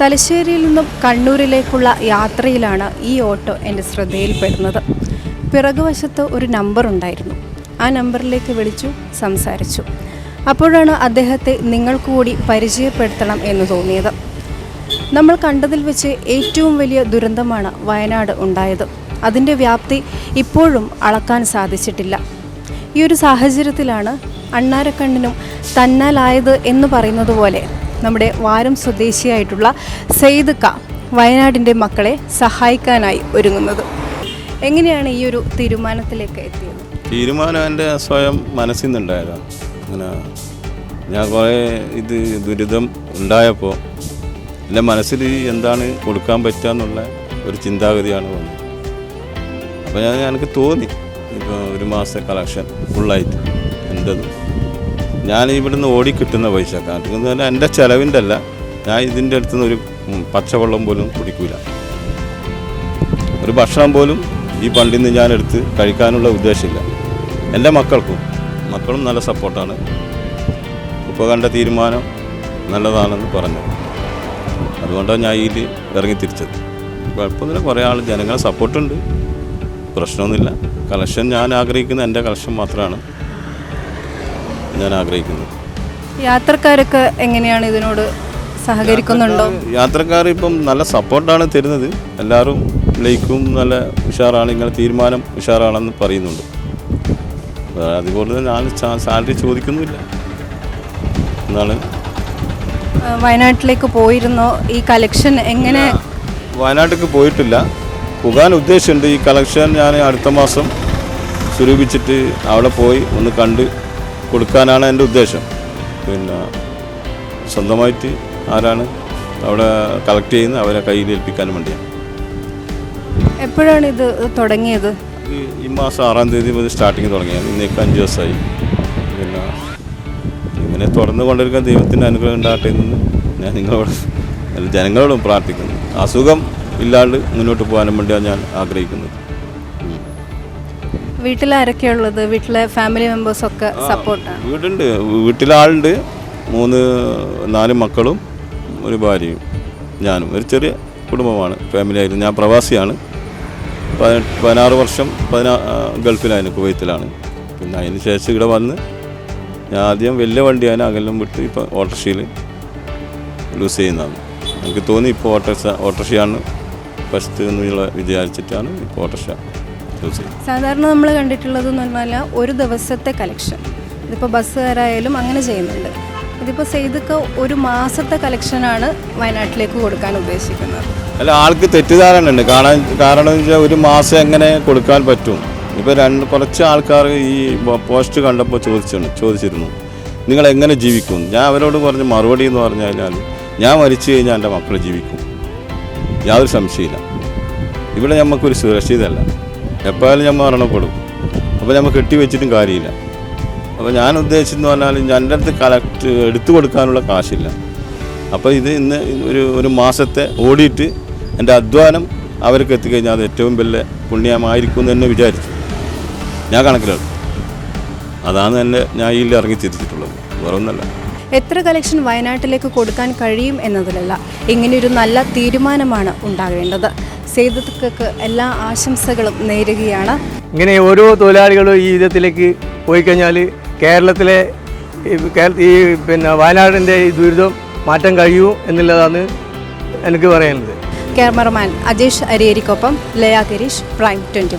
തലശ്ശേരിയിൽ നിന്നും കണ്ണൂരിലേക്കുള്ള യാത്രയിലാണ് ഈ ഓട്ടോ എന്റെ ശ്രദ്ധയിൽപ്പെടുന്നത്. പിറകുവശത്ത് ഒരു നമ്പർ ഉണ്ടായിരുന്നു. ആ നമ്പറിലേക്ക് വിളിച്ചു സംസാരിച്ചു. അപ്പോഴാണ് അദ്ദേഹത്തെ നിങ്ങൾക്ക് കൂടി പരിചയപ്പെടുത്തണം എന്ന് തോന്നിയത്. നമ്മൾ കണ്ടതിൽ വെച്ച് ഏറ്റവും വലിയ ദുരന്തമാണ് വയനാട് ഉണ്ടായത്. അതിന്റെ വ്യാപ്തി ഇപ്പോഴും അളക്കാൻ സാധിച്ചിട്ടില്ല. ഈ ഒരു സാഹചര്യത്തിലാണ് അണ്ണാരക്കണ്ണിനും തന്നാലായത് എന്ന് പറയുന്നത് പോലെ നമ്മുടെ വാരം സ്വദേശിയായിട്ടുള്ള സെയ്ദ് ക വയനാടിന്റെ മക്കളെ സഹായിക്കാനായി ഒരുങ്ങുന്നത്. എങ്ങനെയാണ് ഈ ഒരു തീരുമാനത്തിലേക്ക് എത്തിയത്? തീരുമാനം എന്റെ സ്വയം മനസ്സിൽ നിന്നുണ്ടായതാണ്. അങ്ങനെ ഞാൻ കുറേ ഇത് ദുരിതം ഉണ്ടായപ്പോൾ എന്റെ മനസ്സിൽ എന്താണ് കൊടുക്കാൻ പറ്റുക എന്നുള്ള ഒരു ചിന്താഗതിയാണ് വന്നത്. അപ്പോൾ ഞാൻ എനിക്ക് തോന്നി. ഇപ്പോൾ ഒരു മാസത്തെ കളക്ഷൻ ഫുള്ളായിട്ട് എന്റെത് ഞാൻ ഇവിടുന്ന് ഓടി കിട്ടുന്ന പൈസ. കാരണം പറഞ്ഞാൽ എന്റെ ചിലവിന്റെ അല്ല ഞാൻ ഇതിന്റെ അടുത്തുനിന്ന് ഒരു പച്ചവെള്ളം പോലും കുടിക്കൂല. ഒരു ഭക്ഷണം പോലും ഈ പണ്ടിൽ നിന്ന് ഞാൻ എടുത്ത് കഴിക്കാനുള്ള ഉദ്ദേശമില്ല. എന്റെ മക്കൾക്കും മക്കളും നല്ല സപ്പോർട്ടാണ്. ഇപ്പോൾ കണ്ട തീരുമാനം നല്ലതാണെന്ന് പറഞ്ഞു. അതുകൊണ്ടാണ് ഞാൻ ഇതിൽ ഇറങ്ങി തിരിച്ചത്. കുഴപ്പമൊന്നുമില്ല കുറേ ആൾ ജനങ്ങളെ സപ്പോർട്ടുണ്ട്. പ്രശ്നമൊന്നുമില്ല. കളക്ഷൻ ഞാൻ ആഗ്രഹിക്കുന്ന എന്റെ കളക്ഷൻ മാത്രമാണ്. ഞാൻ ആഗ്രഹിക്കുന്നത് യാത്രക്കാരൊക്കെ എങ്ങനെയാണ് ഇതിനോട് സഹകരിക്കുന്നുണ്ടോ? യാത്രക്കാർ ഇപ്പം നല്ല സപ്പോർട്ടാണ് തരുന്നത്. എല്ലാവരും ലൈക്കും നല്ല ഉഷാറാണ് ഇങ്ങനെ തീരുമാനം ഉഷാറാണെന്ന് പറയുന്നുണ്ട്. അതുപോലെ തന്നെ ഞാൻ സാലറി ചോദിക്കുന്നുമില്ല. എന്നാണ്. വയനാട്ടിലേക്ക് പോയിരുന്നോ? ഈ കളക്ഷൻ എങ്ങനെ? വയനാട്ടിലേക്ക് പോയിട്ടില്ല. പോകാൻ ഉദ്ദേശമുണ്ട് ഈ കളക്ഷൻ ഞാൻ അടുത്ത മാസം സ്വരൂപിച്ചിട്ട് അവിടെ പോയി ഒന്ന് കണ്ട് കൊടുക്കാനാണ് എന്റെ ഉദ്ദേശം. പിന്നെ സ്വന്തമായിട്ട് ആരാണ് അവിടെ കളക്ട് ചെയ്യുന്ന അവരെ കയ്യിൽ ഏൽപ്പിക്കാനും വേണ്ടിയാണ്. എപ്പോഴാണ് ഇത് തുടങ്ങിയത്? ഈ മാസം ആറാം തീയതി മുതൽ സ്റ്റാർട്ടിങ് തുടങ്ങിയാണ്. ഇന്നേക്ക് അഞ്ച് ദിവസമായി. പിന്നെ ഇങ്ങനെ തുടർന്ന് കൊണ്ടിരിക്കാൻ ദൈവത്തിന്റെ അനുഗ്രഹം ഉണ്ടാകട്ടെ എന്ന് ഞാൻ നിങ്ങളോട് ജനങ്ങളോടും പ്രാർത്ഥിക്കുന്നു. അസുഖം ഇല്ലാണ്ട് മുന്നോട്ട് പോകാനും വേണ്ടിയാണ് ഞാൻ ആഗ്രഹിക്കുന്നത്. വീട്ടിലാരൊക്കെയുള്ളത്? വീട്ടിലെ ഫാമിലി മെമ്പേഴ്സ് മെമ്പേഴ്സൊക്കെ സപ്പോർട്ടാണ് വീടുണ്ട്. വീട്ടിലാളുണ്ട്. മൂന്ന് നാല് മക്കളും ഒരു ഭാര്യയും ഞാനും. ഒരു ചെറിയ കുടുംബമാണ്. ഫാമിലി ആയിരുന്നു. ഞാൻ പ്രവാസിയാണ്. പതിനാറ് വർഷം പതിനാ ഗൾഫിലായിരുന്നു കുവൈത്തിലാണ്. പിന്നെ അതിന് ശേഷം ഇവിടെ വന്ന് ഞാൻ ആദ്യം വലിയ വണ്ടിയാണ് അകലം വിട്ട് ഇപ്പോൾ ഓട്ടോറിക്ഷയിൽ ലൂസ് ചെയ്യുന്നതാണ്. എനിക്ക് തോന്നി ഇപ്പോൾ ഓട്ടോറിക്ഷ ഓട്ടോറിക്ഷയാണ് ഫസ്റ്റ് എന്നുള്ള വിചാരിച്ചിട്ടാണ് ഇപ്പോൾ ഓട്ടോറിക്ഷ. സാധാരണ നമ്മൾ കണ്ടിട്ടുള്ളത് എന്ന് പറഞ്ഞാൽ ഒരു ദിവസത്തെ കളക്ഷൻ ഇതിപ്പോൾ ബസ്സുകാരായാലും അങ്ങനെ ചെയ്യുന്നുണ്ട്. ഇതിപ്പോൾ സെയ്തൊക്കെ ഒരു മാസത്തെ കളക്ഷനാണ് വയനാട്ടിലേക്ക് കൊടുക്കാൻ ഉദ്ദേശിക്കുന്നത്. അല്ല ആൾക്ക് തെറ്റിദ്ധാരണ ഉണ്ട് കാരണം എന്ന് വെച്ചാൽ ഒരു മാസം എങ്ങനെ കൊടുക്കാൻ പറ്റും? ഇപ്പോൾ രണ്ട് കുറച്ച് ആൾക്കാർ ഈ പോസ്റ്റ് കണ്ടപ്പോൾ ചോദിച്ചിരുന്നു ചോദിച്ചിരുന്നു. നിങ്ങൾ എങ്ങനെ ജീവിക്കും? ഞാൻ അവരോട് പറഞ്ഞ മറുപടി എന്ന് പറഞ്ഞു കഴിഞ്ഞാൽ ഞാൻ മരിച്ചു കഴിഞ്ഞാൽ എന്റെ മക്കൾ ജീവിക്കും. യാതൊരു സംശയമില്ല ഇവിടെ നമുക്കൊരു സുരക്ഷിതമല്ല എപ്പോഴും ഞാൻ മരണപ്പെടും. അപ്പോൾ നമ്മൾ കെട്ടിവെച്ചിട്ടും കാര്യമില്ല. അപ്പോൾ ഞാൻ ഉദ്ദേശിച്ചെന്ന് പറഞ്ഞാൽ എന്റെ അടുത്ത് കളക്ട് എടുത്തു കൊടുക്കാനുള്ള കാശില്ല. അപ്പോൾ ഇത് ഇന്ന് ഒരു ഒരു മാസത്തെ ഓടിയിട്ട് എന്റെ അധ്വാനം അവർക്ക് എത്തിക്കഴിഞ്ഞാൽ അത് ഏറ്റവും വലിയ പുണ്യമായിരിക്കും എന്ന് തന്നെ വിചാരിച്ചു. ഞാൻ കണക്കിലെടുത്തു. അതാണ് എന്നെ ഞാൻ ഇതിൽ ഇറങ്ങി തിരിച്ചിട്ടുള്ളത്. വേറെ എത്ര കളക്ഷൻ വയനാട്ടിലേക്ക് കൊടുക്കാൻ കഴിയും എന്നതിലല്ല ഇങ്ങനെയൊരു നല്ല തീരുമാനമാണ് ഉണ്ടാകേണ്ടത്. സേതുക്കൾക്ക് എല്ലാ ആശംസകളും നേരുകയാണ്. ഇങ്ങനെ ഓരോ തൊഴിലാളികളും ഈ വിധത്തിലേക്ക് പോയി കഴിഞ്ഞാൽ കേരളത്തിലെ ഈ പിന്നെ വയനാടിന്റെ ഈ ദുരിതം മാറ്റാൻ കഴിയൂ എന്നുള്ളതാണ് എനിക്ക് പറയാനുള്ളത്. ക്യാമറമാൻ അജേഷ് അരിയേരിക്കൊപ്പം ലയ ഗിരീഷ് പ്രൈം ട്വന്റി